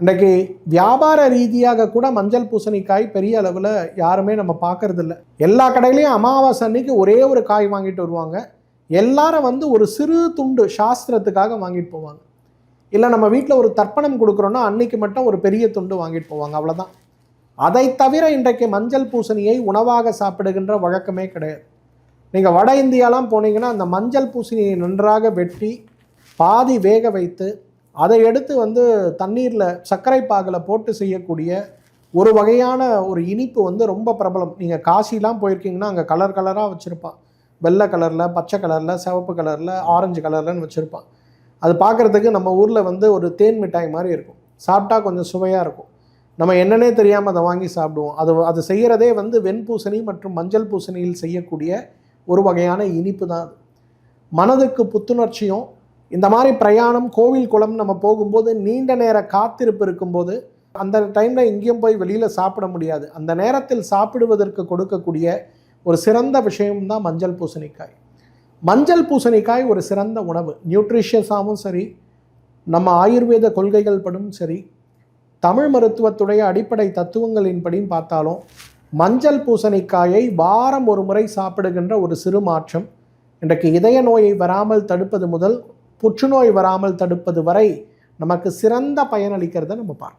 இன்றைக்கு வியாபார ரீதியாக கூட மஞ்சள் பூசணிக்காய் பெரிய அளவில் யாருமே நம்ம பார்க்கறதில்ல. எல்லா கடையிலையும் அமாவாசை அன்னைக்கு ஒரே ஒரு காய் வாங்கிட்டு வருவாங்க. எல்லாரும் வந்து ஒரு சிறு துண்டு சாஸ்திரத்துக்காக வாங்கிட்டு போவாங்க. இல்லை நம்ம வீட்டில் ஒரு தர்ப்பணம் கொடுக்குறோன்னா அன்னைக்கு மட்டும் ஒரு பெரிய துண்டு வாங்கிட்டு போவாங்க அவ்வளோதான் அதை தவிர இன்றைக்கு மஞ்சள் பூசணியை உணவாக சாப்பிடுகின்ற வழக்கமே கிடையாது. நீங்கள் வட இந்தியாலாம் போனீங்கன்னா அந்த மஞ்சள் பூசணியை நன்றாக வெட்டி பாதி வேக வைத்து அதை எடுத்து வந்து தண்ணீரில் சர்க்கரை பாகில் போட்டு செய்யக்கூடிய ஒரு வகையான ஒரு இனிப்பு வந்து ரொம்ப பிரபலம். நீங்கள் காசிலாம் போயிருக்கீங்கன்னா அங்கே கலர் கலராக வச்சுருப்பான். வெள்ளை கலரில் பச்சை கலரில் சிவப்பு கலரில் ஆரஞ்சு கலர்லன்னு வச்சுருப்பான். அது பார்க்குறதுக்கு நம்ம ஊரில் வந்து ஒரு தேன் மிட்டாய் மாதிரி இருக்கும். சாப்பிட்டா கொஞ்சம் சுவையாக இருக்கும். நம்ம என்னன்னே தெரியாமல் அதை வாங்கி சாப்பிடுவோம். அது அது செய்கிறதே வந்து வெண்பூசணி மற்றும் மஞ்சள் பூசணியில் செய்யக்கூடிய ஒரு வகையான இனிப்பு தான் அது. மனதுக்கு புத்துணர்ச்சியும் இந்த மாதிரி பிரயாணம் கோவில் குளம் நம்ம போகும்போது நீண்ட நேர காத்திருப்பு இருக்கும்போது அந்த டைமில் எங்கேயும் போய் வெளியில் சாப்பிட முடியாது. அந்த நேரத்தில் சாப்பிடுவதற்கு கொடுக்கக்கூடிய ஒரு சிறந்த விஷயம் தான் மஞ்சள் பூசணிக்காய். மஞ்சள் பூசணிக்காய் ஒரு சிறந்த உணவு. நியூட்ரிஷியஸாகவும் சரி நம்ம ஆயுர்வேத கொள்கைகள் படும் சரி தமிழ் மருத்துவத்துடைய அடிப்படை தத்துவங்களின்படியும் பார்த்தாலும் மஞ்சள் பூசணிக்காயை வாரம் ஒரு முறை சாப்பிடுகின்ற ஒரு சிறு மாற்றம் இன்றைக்கு இதய நோயை வராமல் தடுப்பது முதல் புற்றுநோய் வராமல் தடுப்பது வரை நமக்கு சிறந்த பயனளிக்கிறத நம்ம பார்க்கணும்.